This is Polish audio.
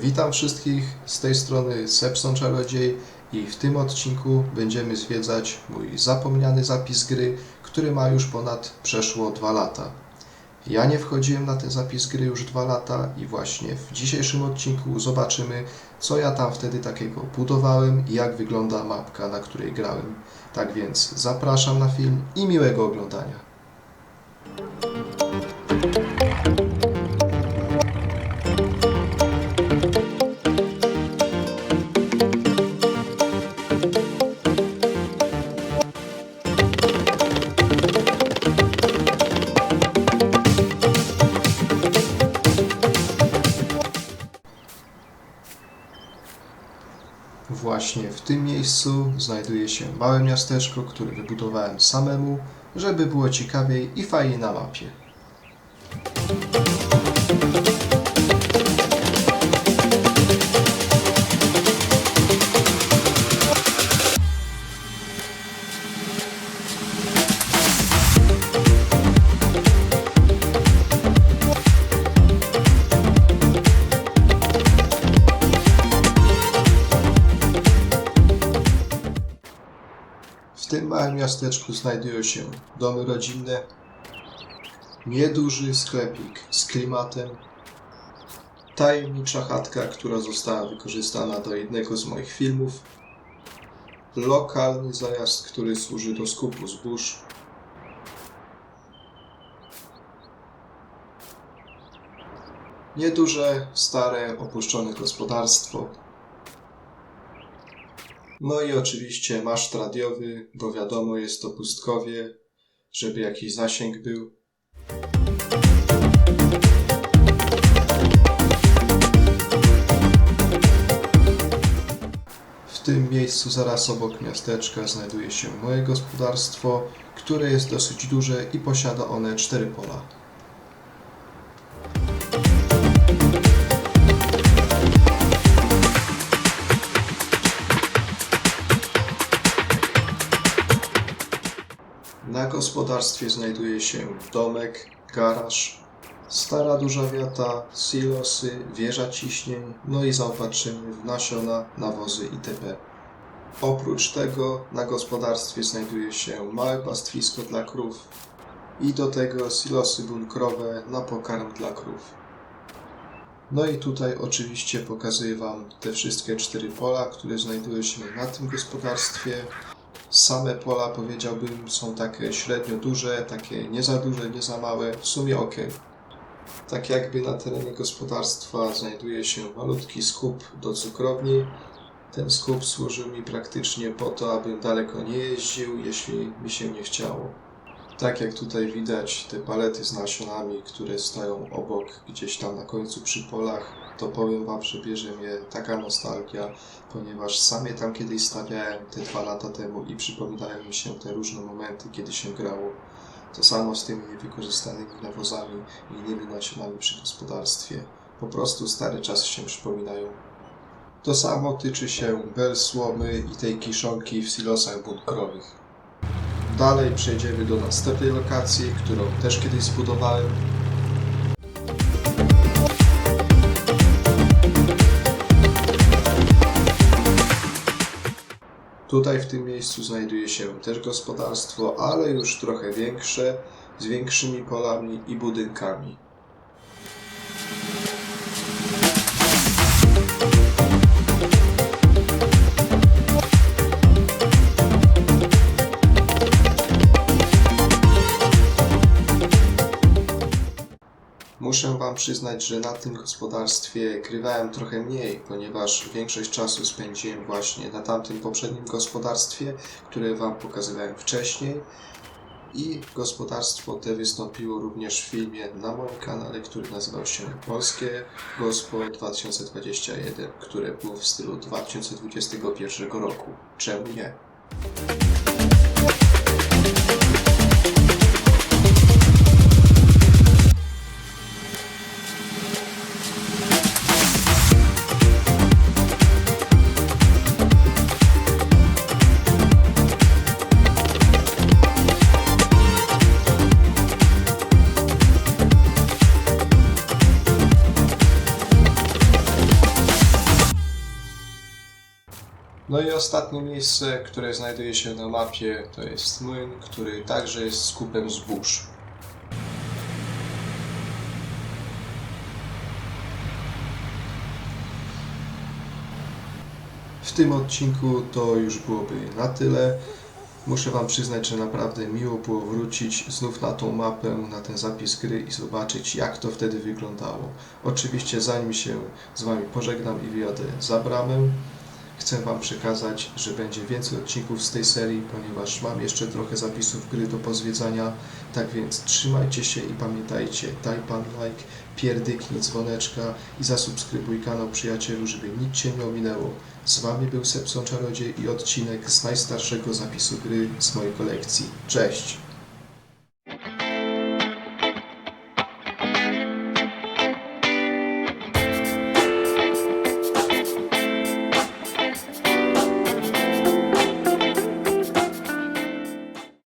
Witam wszystkich, z tej strony Sepson Czarodziej i w tym odcinku będziemy zwiedzać mój zapomniany zapis gry, który ma już ponad przeszło 2 lata. Ja nie wchodziłem na ten zapis gry już 2 lata i właśnie w dzisiejszym odcinku zobaczymy, co ja tam wtedy takiego budowałem i jak wygląda mapka, na której grałem. Tak więc zapraszam na film i miłego oglądania. Właśnie w tym miejscu znajduje się małe miasteczko, które wybudowałem samemu, żeby było ciekawiej i fajniej na mapie. Małym miasteczku znajdują się domy rodzinne, nieduży sklepik z klimatem, tajemnicza chatka, która została wykorzystana do jednego z moich filmów, lokalny zajazd, który służy do skupu zbóż, nieduże, stare, opuszczone gospodarstwo, no i oczywiście maszt radiowy, bo wiadomo, jest to pustkowie, żeby jakiś zasięg był. W tym miejscu zaraz obok miasteczka znajduje się moje gospodarstwo, które jest dosyć duże i posiada one cztery pola. Na gospodarstwie znajduje się domek, garaż, stara duża wiata, silosy, wieża ciśnień, no i zaopatrzenie w nasiona, nawozy itp. Oprócz tego na gospodarstwie znajduje się małe pastwisko dla krów i do tego silosy bunkrowe na pokarm dla krów. No i tutaj oczywiście pokazuję Wam te wszystkie cztery pola, które znajdują się na tym gospodarstwie. Same pola powiedziałbym są takie średnio duże, takie nie za duże, nie za małe, w sumie ok. Tak jakby na terenie gospodarstwa znajduje się malutki skup do cukrowni. Ten skup służył mi praktycznie po to, abym daleko nie jeździł, jeśli mi się nie chciało. Tak jak tutaj widać, te palety z nasionami, które stoją obok, gdzieś tam na końcu przy polach, to powiem Wam, że bierze mnie taka nostalgia, ponieważ sam je tam kiedyś stawiałem te dwa lata temu i przypominają mi się te różne momenty, kiedy się grało. To samo z tymi niewykorzystanymi nawozami i innymi nasionami przy gospodarstwie. Po prostu stare czasy się przypominają. To samo tyczy się bel słomy i tej kiszonki w silosach bunkrowych. Dalej przejdziemy do następnej lokacji, którą też kiedyś zbudowałem. Tutaj w tym miejscu znajduje się też gospodarstwo, ale już trochę większe, z większymi polami i budynkami. Muszę Wam przyznać, że na tym gospodarstwie grywałem trochę mniej, ponieważ większość czasu spędziłem właśnie na tamtym poprzednim gospodarstwie, które Wam pokazywałem wcześniej. I gospodarstwo te wystąpiło również w filmie na moim kanale, który nazywał się Polskie Gospo 2021, które było w stylu 2021 roku. Czemu nie? Ostatnie miejsce, które znajduje się na mapie, to jest młyn, który także jest skupem zbóż. W tym odcinku to już byłoby na tyle. Muszę Wam przyznać, że naprawdę miło było wrócić znów na tą mapę, na ten zapis gry i zobaczyć, jak to wtedy wyglądało. Oczywiście, zanim się z Wami pożegnam i wyjadę za bramę, chcę Wam przekazać, że będzie więcej odcinków z tej serii, ponieważ mam jeszcze trochę zapisów gry do pozwiedzania. Tak więc trzymajcie się i pamiętajcie, daj Pan like, pierdyknij dzwoneczka i zasubskrybuj kanał przyjacielu, żeby nic Cię nie ominęło. Z Wami był Sepson Czarodziej i odcinek z najstarszego zapisu gry z mojej kolekcji. Cześć!